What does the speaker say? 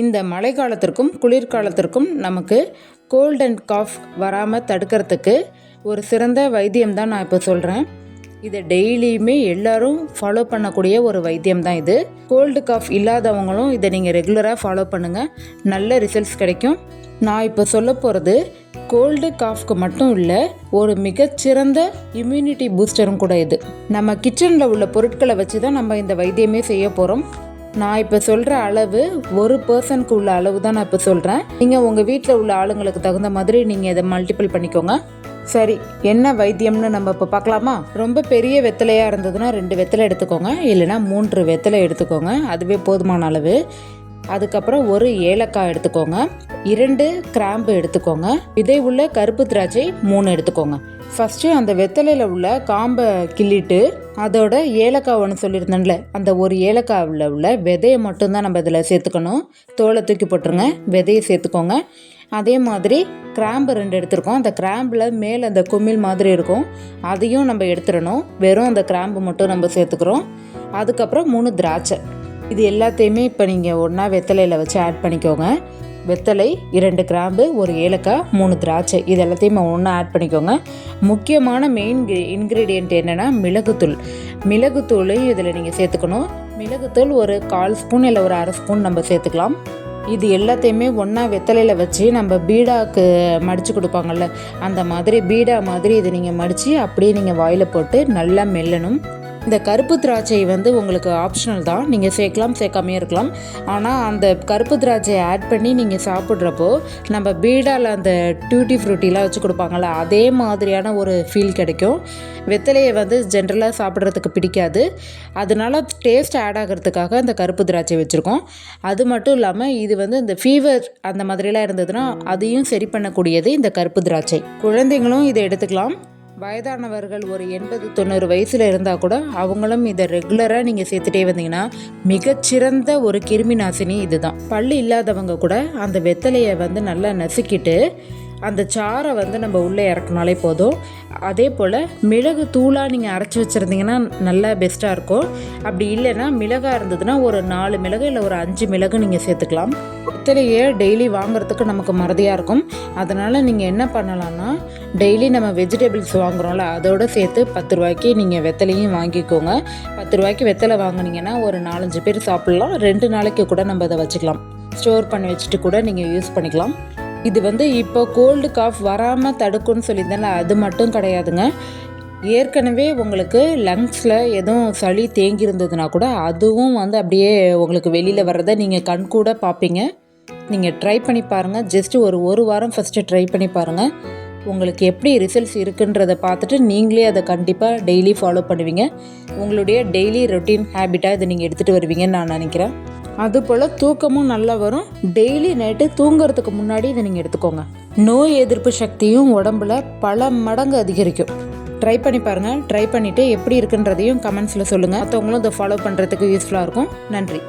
இந்த மழைக்காலத்திற்கும் குளிர்காலத்திற்கும் நமக்கு gold and cough வராமல் தடுக்கிறதுக்கு ஒரு சிறந்த வைத்தியம் தான் நான் இப்போ சொல்கிறேன் இதை டெய்லியுமே எல்லாரும் ஃபாலோ பண்ணக்கூடிய ஒரு வைத்தியம் தான் இது. கோல்டு காஃப் இல்லாதவங்களும் இதை நீங்கள் ரெகுலராக ஃபாலோ பண்ணுங்கள் நல்ல ரிசல்ட்ஸ் கிடைக்கும். நான் இப்போ சொல்ல போகிறது கோல்டு காஃப்க்கு மட்டும் இல்லை ஒரு மிகச்சிறந்த இம்யூனிட்டி பூஸ்டரும் கூட இது. நம்ம கிச்சனில் உள்ள பொருட்களை வச்சு தான் நம்ம இந்த வைத்தியமே செய்ய போகிறோம் நான் இப்போ சொல்கிற அளவு ஒரு பர்சனுக்கு உள்ள அளவு தான் நான் இப்போ சொல்கிறேன் நீங்கள் உங்கள் வீட்டில் உள்ள ஆளுங்களுக்கு தகுந்த மாதிரி நீங்கள் இதை மல்டிபிள் பண்ணிக்கோங்க. சரி என்ன வைத்தியம்னு நம்ம இப்போ பார்க்கலாமா? ரொம்ப பெரிய வெத்தலையாக இருந்ததுன்னா ரெண்டு வெத்தலை எடுத்துக்கோங்க. இல்லைன்னா மூன்று வெத்தலை எடுத்துக்கோங்க. அதுவே போதுமான அளவு. அதுக்கப்புறம் ஒரு ஏலக்காய் எடுத்துக்கோங்க. இரண்டு கிராம்பு எடுத்துக்கோங்க. விதை உள்ள கருப்பு திராட்சை மூணு எடுத்துக்கோங்க. ஃபஸ்ட்டு அந்த வெத்தலையில் உள்ள காம்பை கிள்ளிட்டு அதோட ஏலக்காய் ஒன்று சொல்லியிருந்தேன்ல அந்த ஒரு ஏலக்காவில் உள்ள விதையை மட்டும்தான் நம்ம இதில் சேர்த்துக்கணும். தோலை தூக்கி போட்டுருங்க விதையை சேர்த்துக்கோங்க. அதே மாதிரி கிராம்பு ரெண்டு எடுத்துருக்கோம். அந்த கிராம்பில் மேலே அந்த குமிழ் மாதிரி இருக்கும். அதையும் நம்ம எடுத்துடணும். வெறும் அந்த கிராம்பு மட்டும் நம்ம சேர்த்துக்கிறோம். அதுக்கப்புறம் மூணு திராட்சை. இது எல்லாத்தையுமே இப்போ நீங்கள் ஒன்றா வெத்தலையில் வச்சு ஆட் பண்ணிக்கோங்க. வெத்தலை இரண்டு கிராம்பு ஒரு ஏலக்காய் மூணு திராட்சை. இது எல்லாத்தையும் ஒன்றா ஆட் பண்ணிக்கோங்க. முக்கியமான மெயின் இன்க்ரீடியண்ட் என்னென்னா மிளகுத்தூள். மிளகுத்தூளையும் இதில் நீங்கள் சேர்த்துக்கணும். மிளகுத்தூள் ஒரு கால் ஸ்பூன் இல்லை ஒரு அரை ஸ்பூன் நம்ம சேர்த்துக்கலாம். இது எல்லாத்தையுமே ஒன்றா வெத்தலையில் வச்சு நம்ம பீடாவுக்கு மடித்து கொடுப்பாங்கல்ல அந்த மாதிரி பீடா மாதிரி இதை நீங்கள் மடித்து அப்படியே நீங்கள் வாயில் போட்டு நல்லா மெல்லணும். இந்த கருப்பு திராட்சை வந்து உங்களுக்கு ஆப்ஷனல் தான். நீங்கள் சேர்க்கலாம் சேர்க்காமே இருக்கலாம். ஆனால் அந்த கருப்பு திராட்சையை ஆட் பண்ணி நீங்கள் சாப்பிட்றப்போ நம்ம பீடாவில் அந்த டியூட்டி ஃப்ரூட்டிலாம் வச்சு கொடுப்பாங்கள்ல அதே மாதிரியான ஒரு ஃபீல் கிடைக்கும். வெத்தலையை வந்து ஜென்ரலாக சாப்பிட்றதுக்கு பிடிக்காது. அதனால டேஸ்ட் ஆட் ஆகிறதுக்காக அந்த கருப்பு திராட்சை வச்சுருக்கோம். அது மட்டும் இல்லாமல் இது வந்து இந்த ஃபீவர் அந்த மாதிரிலாம் இருந்ததுன்னா அதையும் சரி பண்ணக்கூடியது இந்த கருப்பு திராட்சை. குழந்தைங்களும் இதை எடுத்துக்கலாம். வயதானவர்கள் ஒரு எண்பது தொண்ணூறு வயசில் இருந்தால் கூட அவங்களும் இதை ரெகுலராக நீங்கள் சேர்த்துட்டே வந்தீங்கன்னா மிகச்சிறந்த ஒரு கிருமி நாசினி இதுதான். பல் இல்லாதவங்க கூட அந்த வெத்தலையை வந்து நல்லா நசுக்கிட்டு அந்த சாரை வந்து நம்ம உள்ளே இறக்குனாலே போதும். அதே போல் மிளகு தூளாக நீங்கள் அரைச்சி வச்சுருந்தீங்கன்னா நல்லா பெஸ்ட்டாக இருக்கும். அப்படி இல்லைன்னா மிளகாக இருந்ததுன்னா ஒரு நாலு மிளகு இல்லை ஒரு அஞ்சு மிளகு நீங்கள் சேர்த்துக்கலாம். வெத்தலையை டெய்லி வாங்குறதுக்கு நமக்கு மறதியாக இருக்கும். அதனால் நீங்கள் என்ன பண்ணலான்னா டெய்லி நம்ம வெஜிடபிள்ஸ் வாங்குகிறோம்ல அதோடு சேர்த்து பத்து ரூபாய்க்கு நீங்கள் வெத்தலையும் வாங்கிக்கோங்க. பத்து ரூபாய்க்கு வெத்தலை வாங்கினீங்கன்னா ஒரு நாலஞ்சு பேர் சாப்பிட்லாம். ரெண்டு நாளைக்கு கூட நம்ம அதை வச்சுக்கலாம். ஸ்டோர் பண்ணி வச்சுட்டு கூட நீங்கள் யூஸ் பண்ணிக்கலாம். இது வந்து இப்போ கோல்டு காஃப் வராமல் தடுக்கும்னு சொல்லியிருந்தேன்ல அது மட்டும் கிடையாதுங்க. ஏற்கனவே உங்களுக்கு லங்ஸில் எதுவும் சளி தேங்கி இருந்ததுன்னா கூட அதுவும் வந்து அப்படியே உங்களுக்கு வெளியில் வர்றதை நீங்கள் கண் கூட பார்ப்பீங்க. நீங்கள் ட்ரை பண்ணி பாருங்கள் ஜஸ்ட்டு ஒரு ஒரு வாரம் ஃபஸ்ட்டு ட்ரை பண்ணி பாருங்கள் உங்களுக்கு எப்படி ரிசல்ட்ஸ் இருக்குன்றதை பார்த்துட்டு நீங்களே அதை கண்டிப்பாக டெய்லி ஃபாலோ பண்ணுவீங்க. உங்களுடைய டெய்லி ரொட்டீன் ஹேபிட்டாக இதை நீங்கள் எடுத்துகிட்டு வருவீங்கன்னு நான் நினைக்கிறேன். அதுபோல் தூக்கமும் நல்லா வரும். டெய்லி நைட்டு தூங்குறதுக்கு முன்னாடி இதை நீங்கள் எடுத்துக்கோங்க. நோய் எதிர்ப்பு சக்தியும் உடம்புல பல மடங்கு அதிகரிக்கும். ட்ரை பண்ணி பாருங்கள் ட்ரை பண்ணிவிட்டு எப்படி இருக்குன்றதையும் கமெண்ட்ஸில் சொல்லுங்கள் மற்றவங்களும் இதை ஃபாலோ பண்ணுறதுக்கு யூஸ்ஃபுல்லாக இருக்கும். நன்றி.